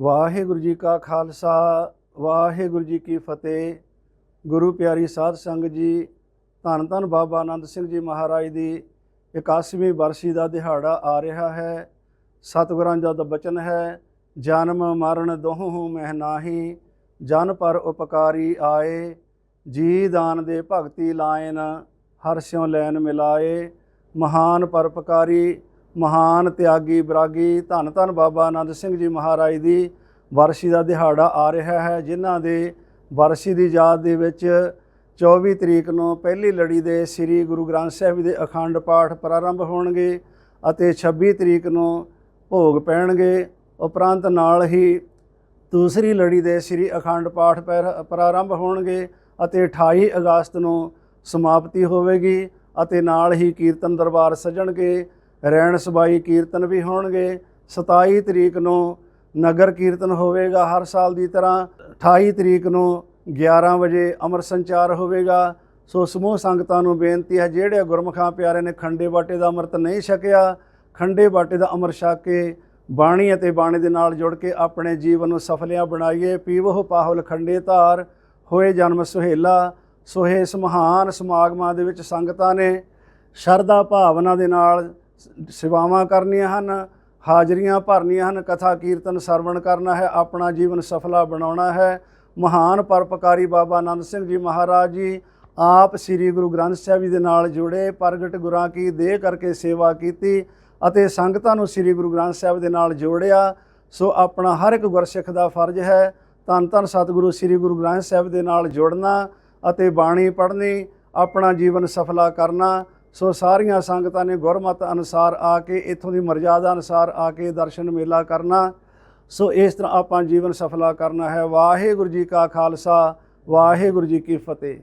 ਵਾਹਿਗੁਰੂ ਜੀ ਕਾ ਖਾਲਸਾ, ਵਾਹਿਗੁਰੂ ਜੀ ਕੀ ਫਤਿਹ। ਗੁਰੂ ਪਿਆਰੀ ਸਾਧ ਸੰਗਤ ਜੀ, ਧੰਨ ਧੰਨ ਬਾਬਾ ਆਨੰਦ ਸਿੰਘ ਜੀ ਮਹਾਰਾਜ ਦੀ 81ਵੀਂ ਵਰਸੀ ਦਾ ਦਿਹਾੜਾ ਆ ਰਿਹਾ ਹੈ। ਸਤਿਗੁਰਾਂ ਦਾ ਬਚਨ ਹੈ, ਜਨਮ ਮਰਨ ਦੋਹੂ ਮਹਿ ਨਾਹੀ, ਜਨ ਪਰ ਉਪਕਾਰੀ ਆਏ। ਜੀ ਦਾਨ ਦੇ ਭਗਤੀ ਲਾਇਨ, ਹਰ ਸਿਉ ਲੈਨ ਮਿਲਾਏ। ਮਹਾਨ ਪਰਪਕਾਰੀ ਮਹਾਨ ਤਿਆਗੀ ਬਰਾਗੀ ਧੰਨ ਧੰਨ ਬਾਬਾ ਆਨੰਦ ਸਿੰਘ ਜੀ ਮਹਾਰਾਜ ਦੀ ਵਰਸੀ ਦਾ ਦਿਹਾੜਾ ਆ ਰਿਹਾ ਹੈ, ਜਿਨ੍ਹਾਂ ਦੇ ਵਰਸੀ ਦੀ ਯਾਦ ਦੇ ਵਿੱਚ 24 ਤਰੀਕ ਨੂੰ ਪਹਿਲੀ ਲੜੀ ਦੇ ਸ੍ਰੀ ਗੁਰੂ ਗ੍ਰੰਥ ਸਾਹਿਬ ਦੇ ਅਖੰਡ ਪਾਠ ਪ੍ਰਾਰੰਭ ਹੋਣਗੇ ਅਤੇ 26 ਤਰੀਕ ਨੂੰ ਭੋਗ ਪੈਣਗੇ। ਉਪਰੰਤ ਨਾਲ ਹੀ ਦੂਸਰੀ ਲੜੀ ਦੇ ਸ੍ਰੀ ਅਖੰਡ ਪਾਠ ਪੈਰ- ਪ੍ਰਾਰੰਭ ਹੋਣਗੇ ਅਤੇ 28 ਅਗਸਤ ਨੂੰ ਸਮਾਪਤੀ ਹੋਵੇਗੀ ਅਤੇ ਨਾਲ ਹੀ ਕੀਰਤਨ ਦਰਬਾਰ ਸਜਣਗੇ। ਰਹਿਣ ਸਬਾਈ ਕੀਰਤਨ ਵੀ ਹੋਣਗੇ। 27 ਤਰੀਕ ਨੂੰ ਨਗਰ ਕੀਰਤਨ ਹੋਵੇਗਾ ਹਰ ਸਾਲ ਦੀ ਤਰ੍ਹਾਂ। 28 ਤਰੀਕ ਨੂੰ 11 ਵਜੇ ਅਮਰ ਸੰਚਾਰ ਹੋਵੇਗਾ। ਸੋ ਸਮੂਹ ਸੰਗਤਾਂ ਨੂੰ ਬੇਨਤੀ ਹੈ, ਜਿਹੜੇ ਗੁਰਮੁਖਾਂ ਪਿਆਰੇ ਨੇ ਖੰਡੇ ਬਾਟੇ ਦਾ ਅੰਮ੍ਰਿਤ ਨਹੀਂ ਛਕਿਆ, ਖੰਡੇ ਬਾਟੇ ਦਾ ਅੰਮ੍ਰਿਤ ਛਕ ਕੇ ਬਾਣੀ ਅਤੇ ਬਾਣੀ ਦੇ ਨਾਲ ਜੁੜ ਕੇ ਆਪਣੇ ਜੀਵਨ ਨੂੰ ਸਫਲਿਆ ਬਣਾਈਏ। ਪੀਵੋ ਪਾਹੁਲ ਖੰਡੇ ਧਾਰ, ਹੋਏ ਜਨਮ ਸੁਹੇਲਾ। ਸੋ ਇਸ ਮਹਾਨ ਸਮਾਗਮਾਂ ਦੇ ਵਿੱਚ ਸੰਗਤਾਂ ਨੇ ਸ਼ਰਧਾ ਭਾਵਨਾ ਦੇ ਨਾਲ ਸੇਵਾਵਾਂ ਕਰਨੀਆਂ ਹਨ, ਹਾਜ਼ਰੀਆਂ ਭਰਨੀਆਂ ਹਨ, ਕਥਾ ਕੀਰਤਨ ਸਰਵਣ ਕਰਨਾ ਹੈ, ਆਪਣਾ ਜੀਵਨ ਸਫਲਾ ਬਣਾਉਣਾ ਹੈ। ਮਹਾਨ ਪਰਪਕਾਰੀ ਬਾਬਾ ਆਨੰਦ ਸਿੰਘ ਜੀ ਮਹਾਰਾਜ ਜੀ, ਆਪ ਸ੍ਰੀ ਗੁਰੂ ਗ੍ਰੰਥ ਸਾਹਿਬ ਜੀ ਦੇ ਨਾਲ ਜੁੜੇ, ਪ੍ਰਗਟ ਗੁਰਾਂ ਕੀ ਦੇਹ ਕਰਕੇ ਸੇਵਾ ਕੀਤੀ ਅਤੇ ਸੰਗਤਾਂ ਨੂੰ ਸ੍ਰੀ ਗੁਰੂ ਗ੍ਰੰਥ ਸਾਹਿਬ ਦੇ ਨਾਲ ਜੋੜਿਆ, ਸੋ ਆਪਣਾ ਹਰ ਇੱਕ ਗੁਰਸਿੱਖ ਦਾ ਫਰਜ਼ ਹੈ। ਧੰਨ ਧੰਨ ਸਤਿਗੁਰੂ ਸ੍ਰੀ ਗੁਰੂ ਗ੍ਰੰਥ ਸਾਹਿਬ ਦੇ ਨਾਲ ਜੁੜਨਾ ਅਤੇ ਬਾਣੀ ਪੜ੍ਹਨੀ, ਆਪਣਾ ਜੀਵਨ ਸਫਲਾ ਕਰਨਾ ਸੋ ਸਾਰੀਆਂ ਸੰਗਤਾਂ ਨੇ ਗੁਰਮਤ ਅਨੁਸਾਰ ਆ ਕੇ ਇਥੋਂ ਦੀ ਮਰਜ਼ਾਦਾ ਅਨੁਸਾਰ ਆ ਕੇ ਦਰਸ਼ਨ ਮੇਲਾ ਕਰਨਾ। ਸੋ ਇਸ ਤਰ੍ਹਾਂ ਆਪਾਂ ਜੀਵਨ ਸਫਲਾ ਕਰਨਾ ਹੈ। ਵਾਹਿਗੁਰੂ ਜੀ ਕਾ ਖਾਲਸਾ, ਵਾਹਿਗੁਰੂ ਜੀ ਕੀ ਫਤਿਹ।